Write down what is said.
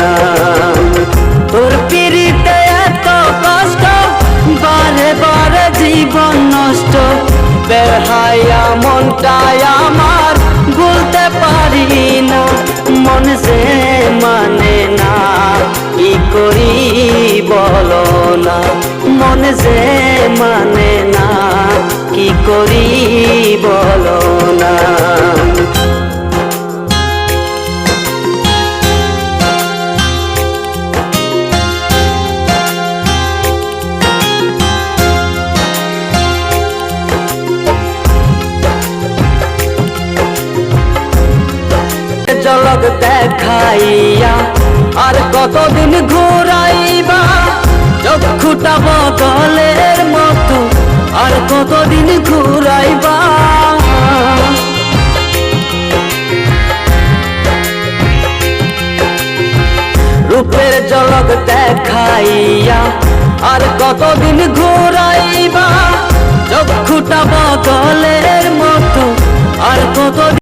না তোর পিড়িতে এত কষ্ট, বারে বারে জীবন নষ্ট। বেহায়া মনটাই আমার বলতে পারি না, মন যে মানে না। কি করি বলো না, মন যে মানে না। কি করি বলো ঝলক দেখাইয়া, আর কতদিন ঘুরাইবা? চক্ষুটা বদলের মতো, আর কতদিন ঘুরাইবা? রূপের ঝলক দেখাইয়া, আর কতদিন ঘুরাইবা? চক্ষুটা